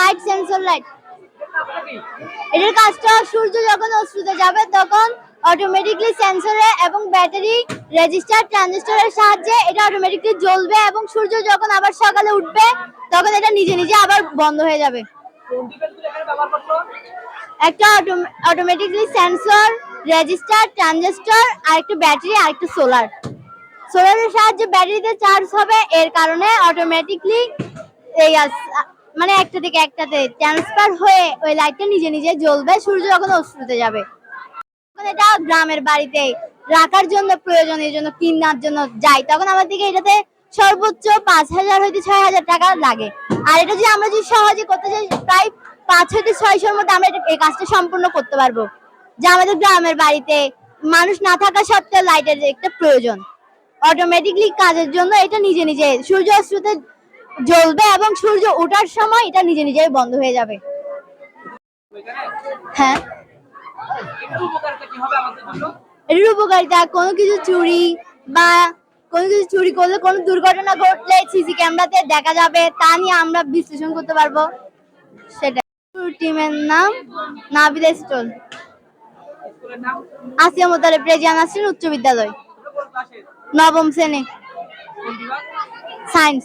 Light sensor light এটার কাজটা সূর্য যখন অস্ত্রতে যাবে, তখন অটোমেটিকলি সেন্সরে এবং ব্যাটারি রেজিস্টার ট্রানজিস্টরের সাহায্যে এটা অটোমেটিকলি জ্বলবে এবং সূর্য যখন আবার সকালে উঠবে, তখন এটা নিজে নিজে আবার বন্ধ হয়ে যাবে। একটা অটোমেটিকলি সেন্সর রেজিস্টার ট্রানজিস্টর আর একটা ব্যাটারি আর একটা সোলার সোলারের সাহায্যে ব্যাটারিতে চার্জ হবে, এর কারণে অটোমেটিকলি এই মানে একটা থেকে একটাতে ট্রান্সফার হয়ে ওই লাইটটা নিজে নিজে জ্বলবে, সূর্য যখন অস্ত্রতে যাবে। এটা গ্রামের বাড়িতে রাখার জন্য প্রয়োজনের জন্য কিনার জন্য যাই তখন আমাদেরকে এটাতে সর্বোচ্চ পাঁচ হাজার হইতে ছয় হাজার টাকা লাগে। আর এটা যদি আমরা যদি সহজে করতে চাই, প্রায় পাঁচ হইতে ছয়শোর মধ্যে আমরা এই কাজটা সম্পূর্ণ করতে পারব। যা আমাদের গ্রামের বাড়িতে মানুষ না থাকা সত্ত্বেও লাইটের একটা প্রয়োজন। অটোমেটিকলি কাজের জন্য এটা নিজে নিজে সূর্য অস্ত্রতে জ্বলবে এবং সূর্য ওঠার সময় এটা নিজে নিজেই বন্ধ হয়ে যাবে। হ্যাঁ। এটার উপকারিতা কোনো কিছু চুরি বা কোনো কিছু চুরি করলে কোনো দুর্ঘটনা ঘটলে সিসি ক্যামেরাতে দেখা যাবে তা নিয়ে আমরা বিশ্লেষণ করতে পারব। সেটা টিমের নাম নাবিদা স্টোল আসিয়া মোতালে প্রেজিয়ান আসছেন উচ্চ বিদ্যালয়। নবম শ্রেণি। সায়েন্স।